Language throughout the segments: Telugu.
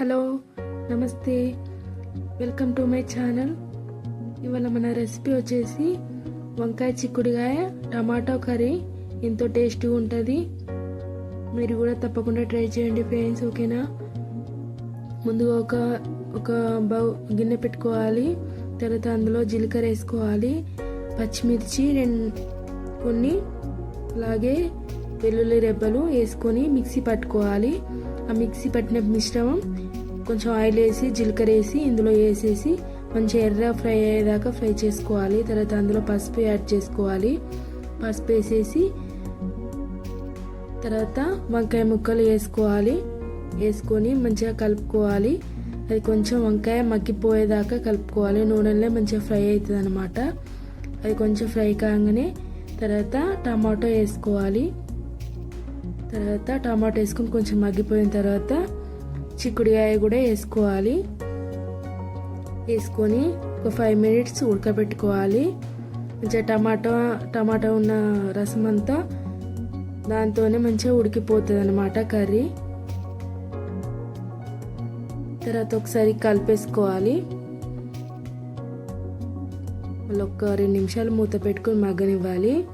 హలో నమస్తే. Welcome to my channel. ఇవాళ మన రెసిపీ వచ్చేసి వంకాయ చిక్కుడుగాయ టమాటో కర్రీ. ఎంతో టేస్టీగా ఉంటుంది. మీరు కూడా తప్పకుండా ట్రై చేయండి ఫ్రెండ్స్ ఓకేనా? ముందుగా ఒక ఒక బౌ గిన్నె పెట్టుకోవాలి. తర్వాత అందులో జీలకర్ర వేసుకోవాలి. పచ్చిమిర్చి రెండు కొన్ని. అలాగే వెల్లుల్లి రెబ్బలు వేసుకొని మిక్సీ పట్టుకోవాలి. ఆ మిక్సీ పట్టిన మిశ్రమం కొంచెం ఆయిల్ వేసి జీలకర్ర వేసి ఇందులో వేసేసి మంచిగా ఎర్ర ఫ్రై అయ్యేదాకా ఫ్రై చేసుకోవాలి. తర్వాత అందులో పసుపు యాడ్ చేసుకోవాలి. పసుపు వేసేసి తర్వాత వంకాయ ముక్కలు వేసుకోవాలి. వేసుకొని మంచిగా కలుపుకోవాలి. అది కొంచెం వంకాయ మగ్గిపోయేదాకా కలుపుకోవాలి. నూనెలో మంచిగా ఫ్రై అవుతుంది అనమాట అది కొంచెం ఫ్రై కాగానే తర్వాత టమాటో వేసుకోవాలి. తర్వాత టమాటో వేసుకొని కొంచెం మగ్గిపోయిన తర్వాత చిక్కుడుకాయ కూడా వేసుకోవాలి. వేసుకొని ఒక ఫైవ్ మినిట్స్ ఉడకబెట్టుకోవాలి. మంచిగా టమాటో టమాటా ఉన్న రసం అంతా దాంతోనే మంచిగా ఉడికిపోతుంది అనమాట కర్రీ. తర్వాత ఒకసారి కలిపేసుకోవాలి. మళ్ళీ ఒక రెండు నిమిషాలు మూత పెట్టుకొని మగ్గనివ్వాలి.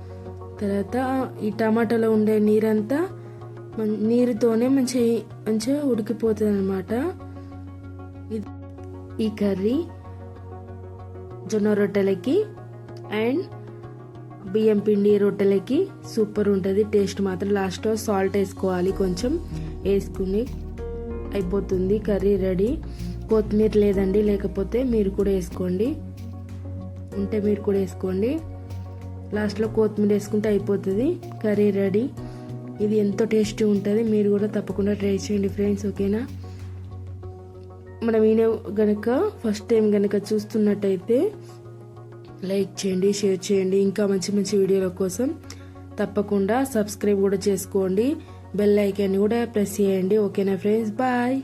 తర్వాత ఈ టమాటాలో ఉండే నీరంతా నీరుతోనే మంచి మంచిగా ఉడికిపోతుంది అనమాట ఈ కర్రీ జొన్న రొట్టెలకి అండ్ బియ్యం పిండి రొట్టెలకి సూపర్ ఉంటుంది. టేస్ట్ మాత్రం లాస్ట్లో సాల్ట్ వేసుకోవాలి కొంచెం వేసుకుని అయిపోతుంది కర్రీ రెడీ. కొత్తిమీర లేదండి లేకపోతే మీరు కూడా వేసుకోండి. ఉంటే మీరు కూడా వేసుకోండి. లాస్ట్లో కొత్తిమీర వేసుకుంటే అయిపోతుంది. Curry ready. ఇది ఎంతో టేస్టీ ఉంటుంది. మీరు కూడా తప్పకుండా ట్రై చేయండి ఫ్రెండ్స్ ఓకేనా? మనం ఈయన గనక ఫస్ట్ టైం గనక చూస్తున్నట్టయితే లైక్ చేయండి షేర్ చేయండి. ఇంకా మంచి మంచి వీడియోల కోసం తప్పకుండా సబ్స్క్రైబ్ కూడా చేసుకోండి. బెల్ ఐకాన్ కూడా ప్రెస్ చేయండి ఓకేనా ఫ్రెండ్స్? బాయ్.